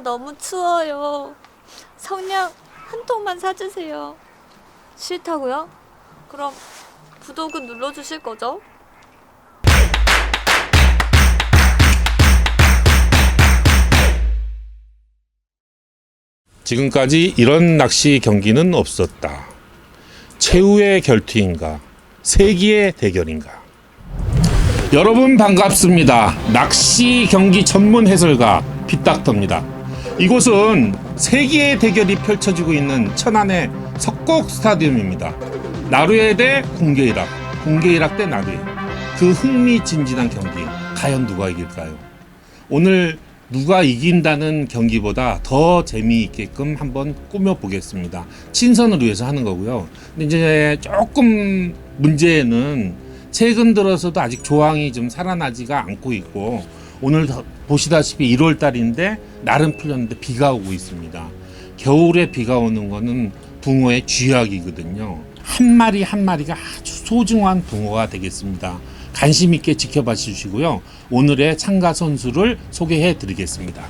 아, 너무 추워요. 성냥 한 통만 사주세요. 싫다고요? 그럼 구독은 눌러주실 거죠? 지금까지 이런 낚시 경기는 없었다. 최후의 결투인가? 세기의 대결인가? 여러분 반갑습니다. 낚시 경기 전문 해설가 빗닥터입니다. 이곳은 세기의 대결이 펼쳐지고 있는 천안의 석곡 스타디움입니다. 나루에 대 공개이락, 공개이락 대 나루에. 그 흥미진진한 경기. 과연 누가 이길까요? 오늘 누가 이긴다는 경기보다 더 재미있게끔 한번 꾸며보겠습니다. 친선을 위해서 하는 거고요. 근데 이제 조금 문제는 최근 들어서도 아직 조항이 좀 살아나지가 않고 있고 오늘 더- 보시다시피 1월 달인데 날은 풀렸는데 비가 오고 있습니다. 겨울에 비가 오는 거는 붕어의 쥐약이거든요. 한 마리 한 마리가 아주 소중한 붕어가 되겠습니다. 관심 있게 지켜봐 주시고요. 오늘의 참가 선수를 소개해 드리겠습니다.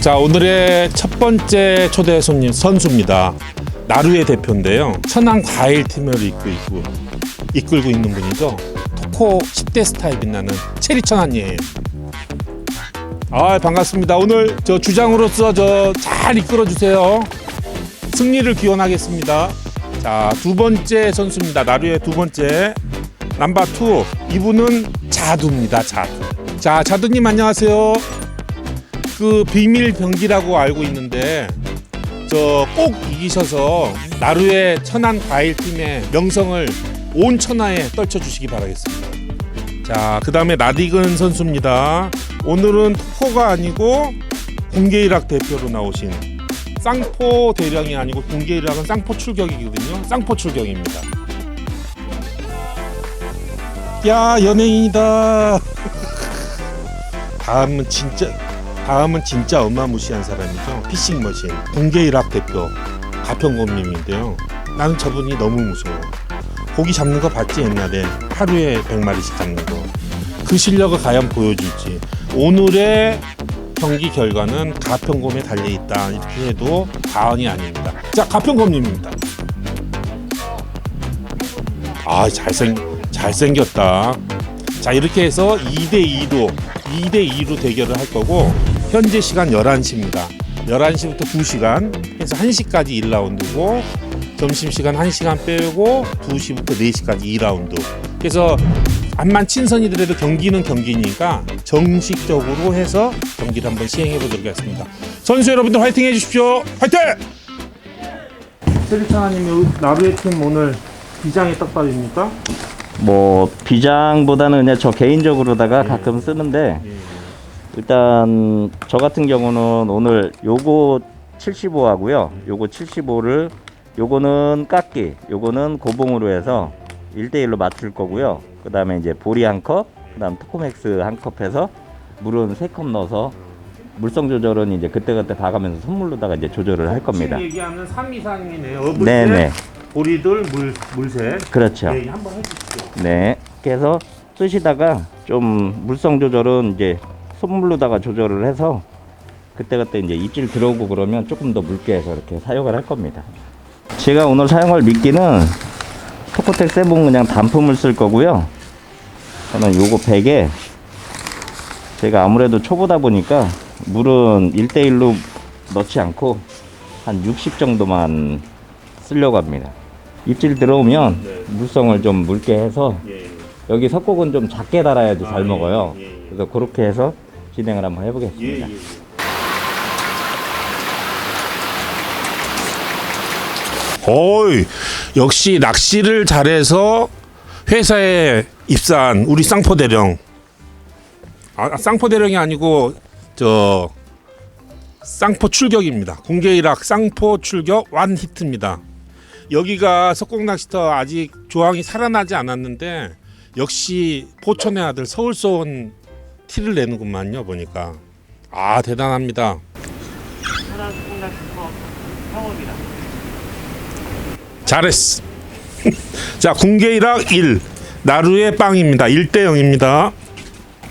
자, 오늘의 첫 번째 초대 손님 선수입니다. 나루의 대표인데요. 천안 과일 팀을 이끌고 이끌고 있는 분이죠. 토코 10대 스타일 빛나는 체리 천안이에요. 아, 반갑습니다. 오늘 저 주장으로서 저 잘 이끌어 주세요. 승리를 기원하겠습니다. 자, 두 번째 선수입니다. 나루의 두 번째 남바 투 이분은 자두입니다. 자두. 자, 자두님 안녕하세요. 그 비밀 병기라고 알고 있는데 저 꼭 이기셔서 나루의 천안 과일 팀의 명성을 온 천하에 떨쳐 주시기 바라겠습니다. 자, 그다음에 나디근 선수입니다. 오늘은 토코가 아니고 공개일학 대표로 나오신 쌍포 대령이 아니고 공개일학은 쌍포 출격이거든요. 쌍포 출격입니다. 야 연예인이다. 다음은 진짜 다음은 진짜 어마무시한 사람이죠. 피싱 머신 공개일학 대표 가평곰님인데요. 나는 저분이 너무 무서워. 고기 잡는 거 봤지 옛날에 하루에 100마리씩 잡는 거. 그 실력을 과연 보여줄지. 오늘의 경기 결과는 가평곰에 달려 있다 이렇게 해도 과언이 아닙니다. 자 가평곰님입니다. 아 잘생 잘생겼다. 자 이렇게 해서 2대 2로 2대 2로 대결을 할 거고 현재 시간 11시입니다. 11시부터 2시간 해서 1시까지 1라운드고 점심 시간 1시간 빼고 2시부터 4시까지 2라운드. 그래서 암만 친선이더라도 경기는 경기니까 정식적으로 해서 경기를 한번 시행해 보도록 하겠습니다. 선수 여러분들 화이팅 해 주십시오. 화이팅! 세리창아님이 나루의 팀 오늘 비장의 떡밥입니까? 뭐 비장보다는 그냥 저 개인적으로다가 가끔 쓰는데 일단 저 같은 경우는 오늘 요거 75 하고요. 요거 75를 요거는 깎기, 요거는 고봉으로 해서 1대1로 맞출 거고요. 그 다음에 이제 보리 한 컵, 그 다음 토코맥스 한 컵 해서 물은 세 컵 넣어서 물성 조절은 이제 그때그때 봐가면서 선물로다가 이제 조절을 할 겁니다. 지금 얘기하는 3 이상이네요. 네네. 보리들 물 물새. 그렇죠. 네, 한번 해주시죠. 네. 그래서 쓰시다가 좀 물성 조절은 이제 손물로다가 조절을 해서 그때그때 이제 입질 들어오고 그러면 조금 더 묽게 해서 이렇게 사용을 할 겁니다. 제가 오늘 사용할 미끼는 토코텍 세븐 그냥 단품을 쓸 거고요. 저는 요거 100에 제가 아무래도 초보다 보니까 물은 1대1로 넣지 않고 한 60 정도만 쓰려고 합니다. 입질 들어오면 네. 물성을 좀 묽게 해서 예. 여기 석곡은 좀 작게 달아야지 아, 잘 예, 먹어요. 예, 예. 그래서 그렇게 해서 진행을 한번 예, 해보겠습니다. 예. 어이, 역시 낚시를 잘해서 회사에 입사한 우리 쌍포 대령. 아, 쌍포 대령이 아니고 저 쌍포 출격입니다. 공개 일학 쌍포 출격 완 히트입니다. 여기가 석곡 낚시터 아직 조항이 살아나지 않았는데 역시 포천의 아들 서울소원 티를 내는구만요 보니까 아 대단합니다. 잘 했어. 자 공개 일학 1 나루의 빵입니다. 1대 0입니다.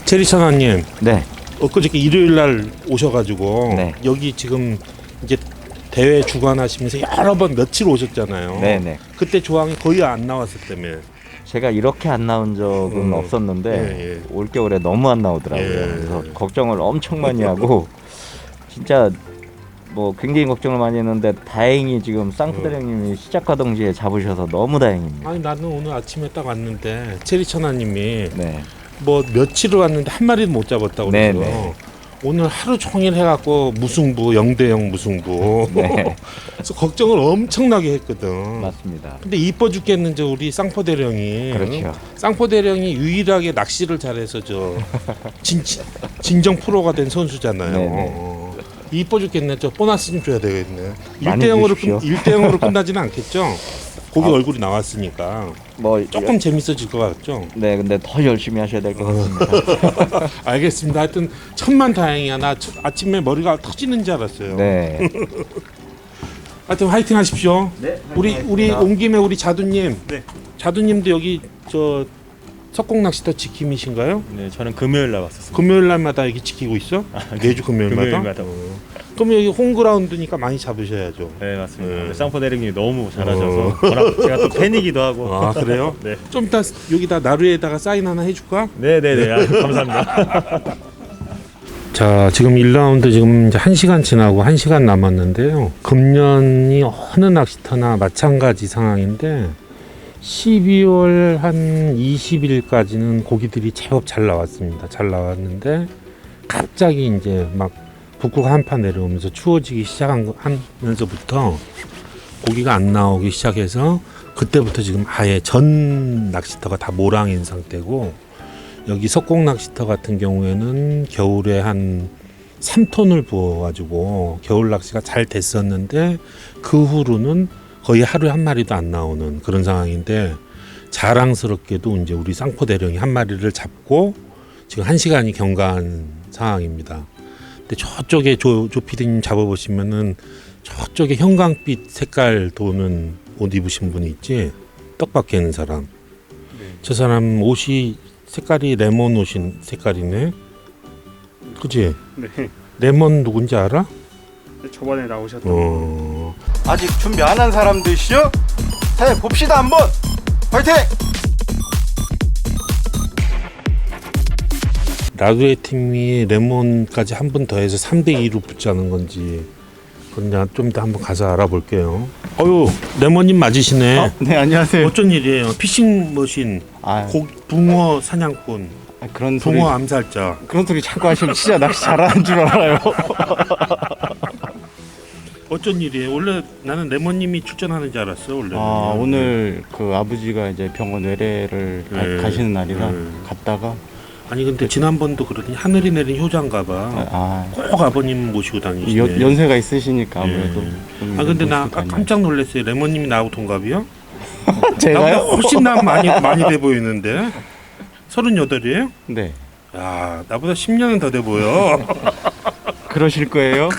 체리천하님 네. 엊그저께 일요일 날 오셔가지고 네. 여기 지금 이제 대회 주관하시면서 여러 번 며칠 오셨잖아요. 네 네. 그때 조항이 거의 안 때문에 제가 이렇게 안 나온 적은 음. 없었는데 예, 예. 올 겨울에 너무 안 나오더라고요. 예. 그래서 걱정을 엄청 많이 하고 진짜 뭐 굉장히 걱정을 많이 했는데 다행히 지금 쌍푸대 음. 형님이 시작과 동시에 잡으셔서 너무 다행입니다. 아니 나는 오늘 아침에 딱 왔는데 체리천하님이 네. 뭐 며칠을 왔는데 한 마리도 못 잡았다고 네, 그래서 네. 오늘 하루 종일 해갖고 무승부 0대0 무승부 네. 그래서 걱정을 엄청나게 했거든 맞습니다. 근데 이뻐 죽겠는지 우리 쌍포 대령이 그렇죠. 쌍포 대령이 유일하게 낚시를 잘해서 저 진, 진정 프로가 된 선수잖아요 네네. 어. 이뻐 죽겠네 저 보너스 좀 줘야 되겠네 많이 1대 0으로 주십시오. 끝, 1대 0으로 끝나지는 않겠죠 거기 아. 얼굴이 나왔으니까 뭐 조금 재밌어질 것 같죠 네, 근데 더 열심히 하셔야 될것 어. 같습니다. 알겠습니다. 하여튼 천만 다행이야. 나 첫- 아침에 머리가 터지는 줄 알았어요. 네. 하여튼 화이팅 하십시오. 네. 우리 우리 온 김에 우리 자두님. 네. 자두님도 여기 저 석공 낚시터 지킴이신가요? 네, 저는 금요일 날 왔었습니다. 금요일 날마다 여기 지키고 있어? 매주 금요일마다? 금요일마다. 그럼 여기 홈그라운드니까 많이 잡으셔야죠. 네, 맞습니다. 네. 쌍포 대리님이 너무 잘하셔서 어. 워낙 제가 또 팬이기도 하고. 아 그래요? 네. 좀 이따 여기다 나루에다가 사인 하나 해줄까? 네, 네, 네. 아, 감사합니다. 자, 지금 1라운드 지금 이제 1시간 지나고 1시간 남았는데요. 금년이 어느 낚시터나 마찬가지 상황인데 12월 한 20일까지는 고기들이 제법 잘 나왔습니다. 잘 나왔는데 갑자기 이제 막 북구가 한파 내려오면서 추워지기 시작한 거- 하면서부터 고기가 안 나오기 시작해서 그때부터 지금 아예 전 낚시터가 다 모랑인 상태고 여기 석공 낚시터 같은 경우에는 겨울에 한 3톤을 부어가지고 겨울 낚시가 잘 됐었는데 그 후로는 거의 하루에 한 마리도 안 나오는 그런 상황인데 자랑스럽게도 이제 우리 쌍포 대령이 한 마리를 잡고 지금 한 시간이 경과한 상황입니다. 근데 저쪽에 조, 조 PD님 잡아보시면은 저쪽에 형광빛 색깔 도는 옷 입으신 분이 있지 떡밥 깨는 사람. 저 사람 옷이 색깔이 레몬 옷인 색깔이네. 그지? 네. 레몬 누군지 알아? 저번에 나오셨던 어. 아직 준비 안 한 사람들이시죠? 해 봅시다 한번 화이팅! 라두의 팀이 레몬까지 한 번 더 해서 3대 2로 붙자는 건지 그냥 좀 이따 한번 가서 알아볼게요. 어유 레몬님 맞으시네. 네 안녕하세요. 어쩐 일이에요? 피싱 머신, 아, 고, 붕어 사냥꾼, 아, 그런 소리 붕어 암살자. 그런 소리 자꾸 하시면 진짜 낚시 잘하는 줄 알아요. 어쩐 일이에요? 원래 나는 레몬님이 출전하는 줄 알았어 원래. 아 오늘 그 아버지가 이제 병원 외래를 가, 네. 가시는 날이라 네. 갔다가 아니 근데 지난번도 그러더니 하늘이 내린 효자인가봐. 아 꼭 아버님 모시고 다니시네. 연, 연세가 있으시니까 아무래도 예. 좀아 근데 나 아까. 깜짝 놀랐어요. 레몬님이 나하고 동갑이요? 나보다 제가요? 훨씬 나 많이 많이 돼 보이는데. 서른여덟이에요? 네 야 나보다 10년은 더 돼 보여. 그러실 거예요?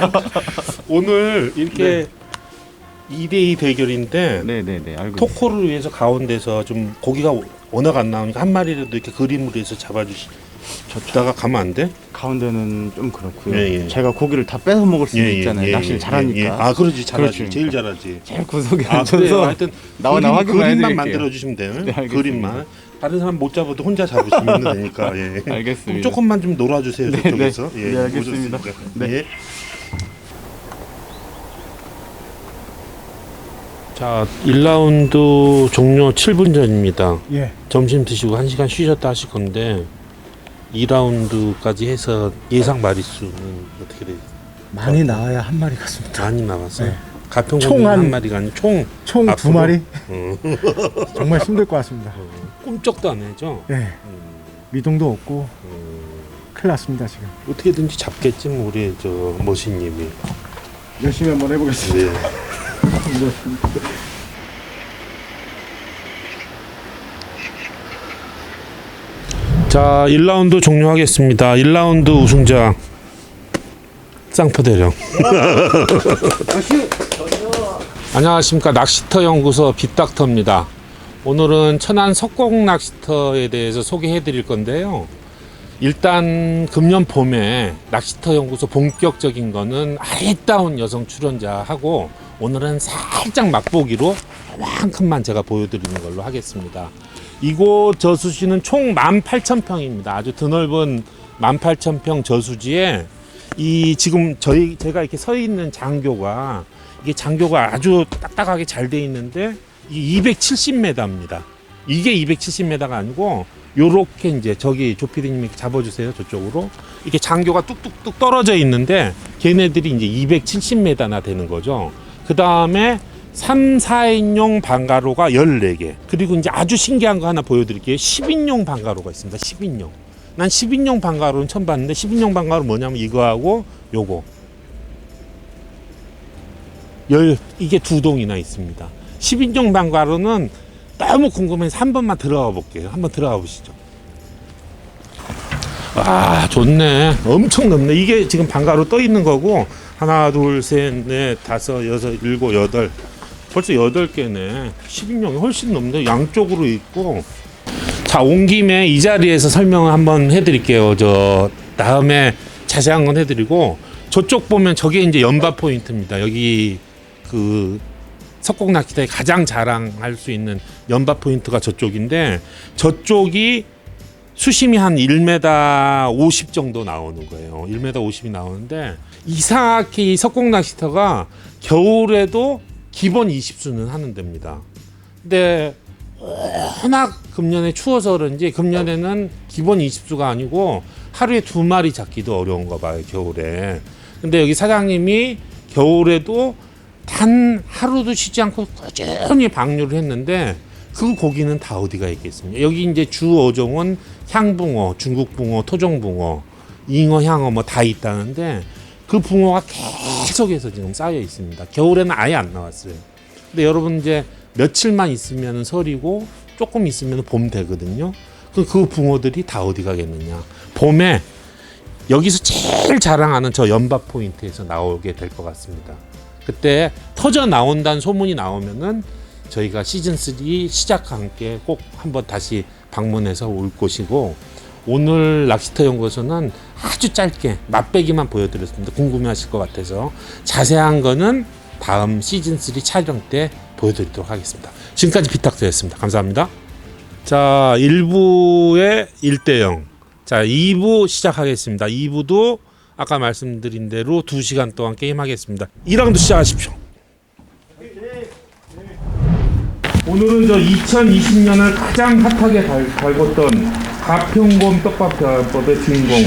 오늘 이렇게 2대2 대결인데 네네네 알고 있어요. 토코를 위해서 가운데서 좀 고기가 워낙 안 나오니까 한 마리라도 이렇게 그림으로 해서 잡아주시. 저다가 가면 안 돼? 가운데는 좀 그렇고요. 예, 예. 제가 고기를 다 뺏어 먹을 수 있잖아요. 낚시를 잘하니까. 예, 예. 아 그러지 잘하지. 그렇죠. 제일 잘하지. 제일 구석에 아 그래요. 앉아서 하여튼 나와 그림, 나 확인만 그림만. 만들어 주시면 돼요. 네, 알겠습니다. 그림만. 다른 사람 못 잡아도 혼자 잡으시면 되니까. 예. 알겠습니다. 조금만 좀 놀아주세요. 네, 저쪽에서. 네. 예, 네, 알겠습니다. 오셨으니까. 네. 예. 자, 1라운드 종료 7분 전입니다. 예. 점심 드시고 1시간 쉬셨다 하실 건데 2라운드까지 해서 예상 마리수는 어떻게 돼요? 많이 나와야 한 마리 같습니다. 많이 나왔어요. 네. 가평 총총 한- 한 마리가 아니고 총 총 두 앞으로? 마리 어, 정말 힘들 것 같습니다. 꿈쩍도 안 해죠. 예. 미동도 없고 큰일 났습니다 지금. 어떻게든지 잡겠지 뭐 우리 저 머신님이. 열심히 한번 해보겠습니다. 네. 자, 1라운드 종료하겠습니다. 1라운드 우승자 쌍포 대령. 안녕하십니까 낚시터 연구소 빗닥터입니다. 오늘은 천안 석공 낚시터에 대해서 소개해 드릴 건데요. 일단 금년 봄에 낚시터 연구소 본격적인 거는 아리따운 여성 출연자하고 오늘은 살짝 맛보기로 만큼만 제가 보여드리는 걸로 하겠습니다. 이곳 저수지는 총 18,000평입니다. 아주 드넓은 18,000평 저수지에 이 지금 저희 제가 이렇게 서 있는 장교가 이게 장교가 아주 딱딱하게 잘 돼 있는데 이게 270m입니다. 이게 270m가 아니고 요렇게 이제 저기 조피디님이 잡아주세요 저쪽으로 이렇게 장교가 뚝뚝뚝 떨어져 있는데 걔네들이 이제 270m나 되는 거죠. 그 다음에 3, 4인용 방가로가 14개 그리고 이제 아주 신기한 거 하나 보여드릴게요. 10인용 방가로가 있습니다. 10인용. 난 10인용 방가로는 처음 봤는데 10인용 방가로 뭐냐면 이거하고 요거 열 이게 두 동이나 있습니다. 10인용 방가로는 너무 궁금해서 한 번만 들어가 볼게요. 한번 들어가 보시죠. 아 좋네. 엄청 넓네. 이게 지금 방가로 떠 있는 거고 하나 둘 셋 넷 다섯 여섯 일곱 여덟 벌써 여덟 개네. 10인용이 훨씬 넘네. 양쪽으로 있고 자, 온 김에 이 자리에서 설명을 한번 해드릴게요. 저 다음에 자세한 건 해드리고 저쪽 보면 저게 이제 연바 포인트입니다. 여기 그 석곡 낚시터에 가장 자랑할 수 있는 연바 포인트가 저쪽인데 저쪽이 수심이 한 1m 50 정도 나오는 거예요. 1m 50이 나오는데 이상하게 이 석곡 낚시터가 겨울에도 기본 20수는 하는 데입니다. 근데 워낙 금년에 추워서 그런지 금년에는 기본 20수가 아니고 하루에 두 마리 잡기도 어려운가 봐요 겨울에 근데 여기 사장님이 겨울에도 단 하루도 쉬지 않고 꾸준히 방류를 했는데 그 고기는 다 어디가 있겠습니까 여기 이제 주 어종은 향붕어 중국붕어 토종붕어 잉어 향어 뭐 다 있다는데 그 붕어가 계속해서 지금 쌓여 있습니다 겨울에는 아예 안 나왔어요 근데 여러분 이제 며칠만 있으면 설이고 조금 있으면 봄 되거든요. 그, 그 붕어들이 다 어디 가겠느냐. 봄에 여기서 제일 자랑하는 저 연바 포인트에서 나오게 될 것 같습니다. 그때 터져 나온다는 소문이 나오면은 저희가 시즌 3 시작과 함께 꼭 한번 다시 방문해서 올 것이고 오늘 낚시터 연구소는 아주 짧게 맛배기만 보여드렸습니다. 궁금해하실 것 같아서 자세한 거는 다음 시즌 3 촬영 때 보여드리도록 하겠습니다. 지금까지 비탁터였습니다. 감사합니다. 자, 1부의 1대0. 자, 2부 시작하겠습니다. 2부도 아까 말씀드린 대로 2시간 동안 게임하겠습니다. 2라운드 시작하십시오. 오늘은 저 2020년을 가장 핫하게 달, 달궜던 가평곰 떡밥법의 주인공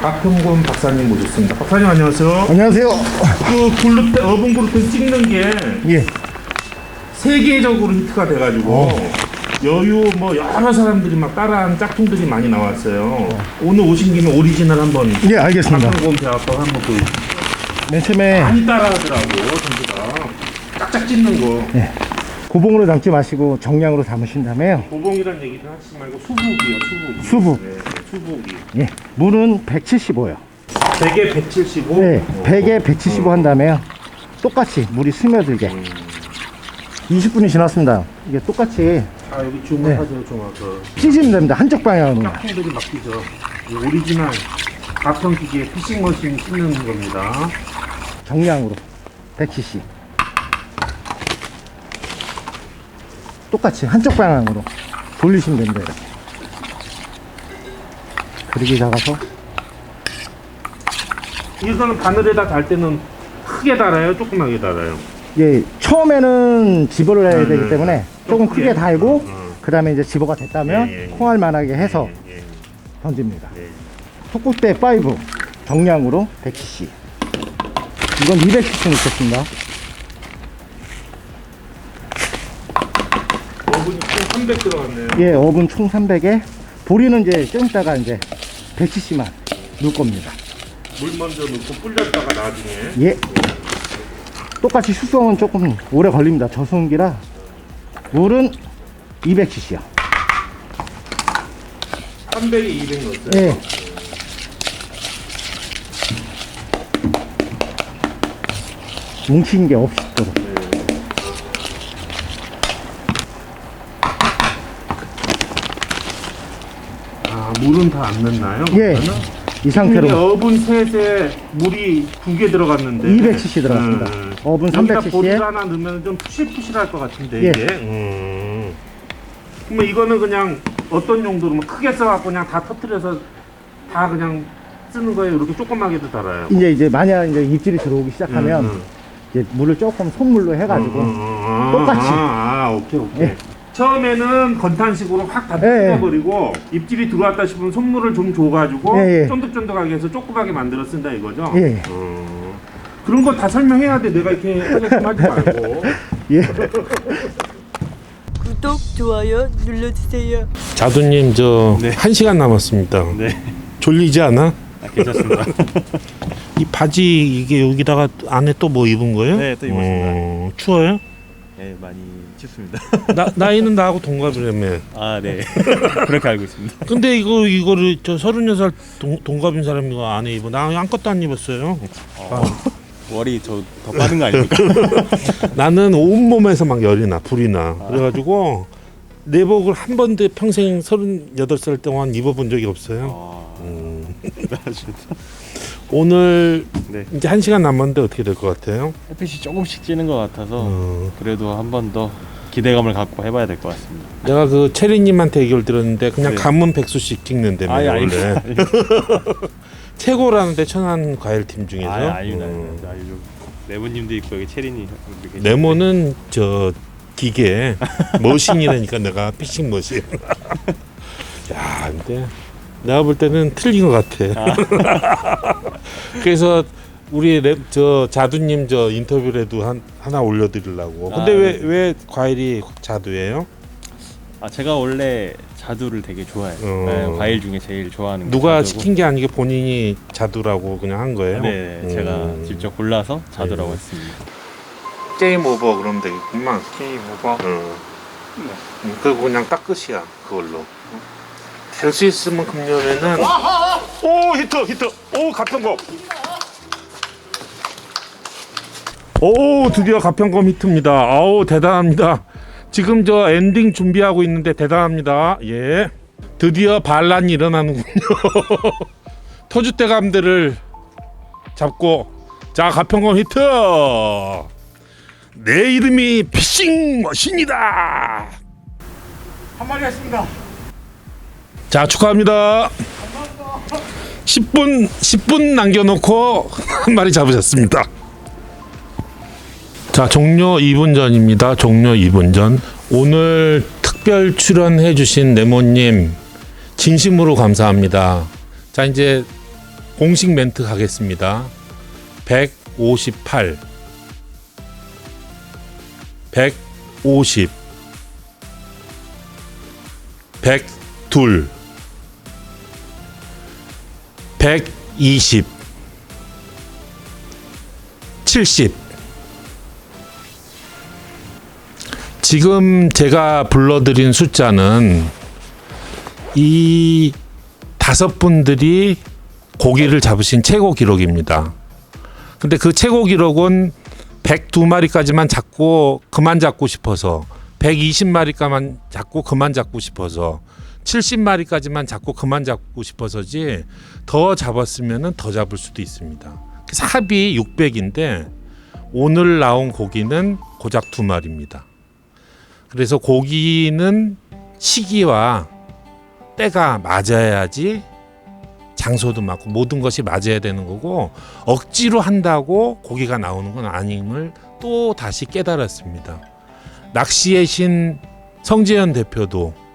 가평곰 박사님 모셨습니다. 박사님 안녕하세요. 안녕하세요. 그 글루텐 어분 글루텐 찍는 게 예. 세계적으로 히트가 돼가지고 여유 뭐 여러 사람들이 막 따라한 짝퉁들이 많이 나왔어요. 오늘 오신 김에 오리지널 한번 예, 알겠습니다. 가평곰 배합법 한번 보여. 맨 처음에 많이 따라하더라고 전부 다 짝짝 찢는 거. 고봉으로 담지 마시고 정량으로 담으신 다음에요. 고봉이란 얘기를 하지 말고 수북이요 수북. 수북. 네, 수북이. 예. 물은 175요. 100에 175. 네. 100에 175 한 다음에요. 똑같이 물이 스며들게. 20분이 지났습니다. 이게 똑같이 아 여기 주문하세요 종합. 그 찢으면 됩니다. 한쪽 방향으로. 짝퉁들이. 이 오리지널 가평 기계 피싱 머신 씻는 겁니다. 정량으로 100cc. 똑같이 한쪽 방향으로 돌리시면 됩니다. 이렇게. 그리기 작아서 이거는 바늘에다 달 때는 크게 달아요, 조그맣게 달아요. 예, 처음에는 집어를 해야 네, 되기 네. 때문에 조금 크게. 크게 달고 어. 그 다음에 이제 집어가 됐다면 예, 예, 예. 콩알 만하게 해서 예, 예, 던집니다. 예. 속국대 5 정량으로 100cc. 이건 200cc 넣겠습니다. 300 들어갔네요. 예, 어분 총 300에 보리는 이제 좀 이따가 이제 100cc만 넣을 겁니다. 물 먼저 넣고 불렸다가 나중에 예. 똑같이 숙성은 조금 오래 걸립니다. 저수온기라 물은 200cc요. 300에 200 넣었어요. 예. 뭉친 게 없도록. 아, 물 물은 다 안 넣나요? 예. 이 이게 상태로 어분 셋에 물이 두 개 들어갔는데 200cc 들어갔습니다. 음. 어분 여기다 300cc 보리를 에 하나 넣으면 좀 푸실푸실할 것 같은데 예. 이게. 음. 그러면 이거는 그냥 어떤 용도로 뭐 크게 써갖고 그냥 다 터트려서 다 그냥 쓰는 거예요. 이렇게 조그맣게도 달아요. 이제 이제 만약 이제 입질이 들어오기 시작하면 음, 음. 이제 물을 조금 손물로 해가지고 음, 음, 음. 똑같이. 아, 아, 오케이 오케이. 예. 처음에는 건탄식으로 확 다 예, 예. 뜯어버리고 입질이 들어왔다 싶으면 손물을 좀 줘가지고 예, 예. 쫀득쫀득하게 해서 조그맣게 만들어 쓴다 이거죠? 예. 음. 그런 거 다 설명해야 돼. 내가 이렇게 하지 말고. 예. 구독 좋아요 눌러주세요. 자두님 저 네. 한 시간 남았습니다. 네. 졸리지 않아? 아, 괜찮습니다. 이 바지 이게 여기다가 안에 또 뭐 입은 거예요? 네, 또 입었습니다. 어, 추워요? 네, 많이 춥습니다. 나 나이는 나하고 동갑이라며. 아, 네. 그렇게 알고 있습니다. 근데 이거 이거를 저 서른여 살 동, 동갑인 사람이 이거 안에 입어. 나 아무것도 안 입었어요. 월이 저 더 빠른 거 아닙니까? 나는 온 몸에서 막 열이 나, 불이 나. 그래가지고 내복을 한 번도 평생 서른여덟 살 동안 입어본 적이 없어요. 아, 음. 대단하십니다. 오늘 네. 이제 한 시간 남았는데 어떻게 될 것 같아요? 햇빛이 조금씩 찌는 것 같아서 어, 그래도 한 번 더 기대감을 갖고 해봐야 될 것 같습니다. 내가 그 체리님한테 얘기를 들었는데 그냥 네. 가문 백수씩 찍는데 아예 원래 아닙니다. 최고라는데 천안 과일 팀 중에서 아예 아닙니다. 음. 아닙니다. 레몬님도 있고 여기 체린이 네모는 저 기계 머신이라니까 내가 피싱 머신. 야, 근데 내가 볼 때는 틀린 것 같아. 그래서 우리 랩, 저 자두님 저 인터뷰라도 한 하나 올려드리려고. 근데 아, 왜 네. 왜 과일이 자두예요? 아 제가 원래 자두를 되게 좋아해요. 어. 네, 과일 중에 제일 좋아하는 게 누가 자두고. 시킨 게 아니고 본인이 자두라고 그냥 한 거예요? 네, 음. 제가 직접 골라서 자두라고 네. 했습니다. 게임 오버 그러면 되겠구만. 게임 오버. 응. 그리고 그냥 딱 끝이야 그걸로. 될 수 있으면 금년에는 오 히트 히트 오 가평검. 오 드디어 가평검 히트입니다. 아우 대단합니다. 지금 저 엔딩 준비하고 있는데 대단합니다. 예. 드디어 반란이 일어나는군요. 터줏대감들을 잡고 자 가평검 히트. 내 이름이 피싱 머신이다. 한마디 했습니다. 자 축하합니다. 10분 10분 남겨놓고 한 마리 잡으셨습니다. 자 종료 2분 전입니다. 종료 2분 전. 오늘 특별 출연해주신 네모님 진심으로 감사합니다. 자 이제 공식 멘트 가겠습니다. 158 150 102 120 70 지금 제가 불러드린 숫자는 이 다섯 분들이 고기를 잡으신 최고 기록입니다. 근데 그 최고 기록은 102마리까지만 잡고 그만 잡고 싶어서 120마리까만 잡고 그만 잡고 싶어서 70마리까지만 잡고 그만 잡고 싶어서지 더 잡았으면은 더 잡을 수도 있습니다. 합이 600인데 오늘 나온 고기는 고작 두 마리입니다. 그래서 고기는 시기와 때가 맞아야지 장소도 맞고 모든 것이 맞아야 되는 거고 억지로 한다고 고기가 나오는 건 아님을 또 다시 깨달았습니다. 낚시의 신 성재현 대표도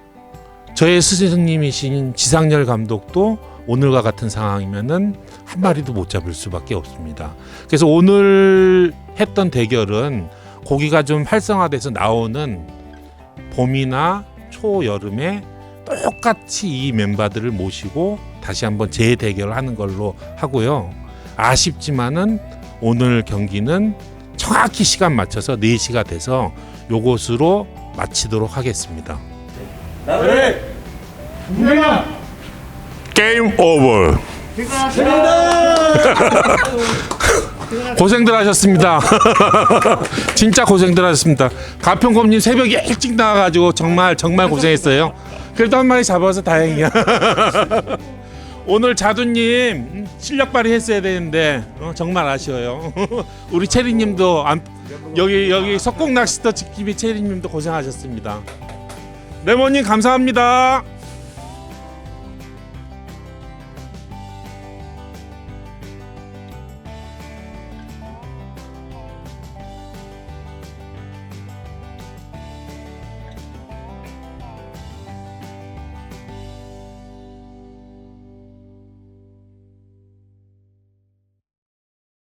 저의 스승님이신 지상렬 감독도 오늘과 같은 상황이면은 한 마리도 못 잡을 수밖에 없습니다. 그래서 오늘 했던 대결은 고기가 좀 활성화돼서 나오는 봄이나 초여름에 똑같이 이 멤버들을 모시고 다시 한번 재대결을 하는 걸로 하고요. 아쉽지만은 오늘 경기는 정확히 시간 맞춰서 4시가 돼서 요것으로 마치도록 하겠습니다. 게임 오버. 고생들 하셨습니다. 진짜 고생들 하셨습니다. 가평검님 새벽에 일찍 나와가지고 정말 정말 고생했어요. 그래도 한 마리 잡아서 다행이야. 오늘 자두님 음, 실력 발휘했어야 되는데 어, 정말 아쉬워요. 우리 체리님도 안, 여기 여기 석공 낚시터 지킴이 체리님도 고생하셨습니다. 레몬님 감사합니다.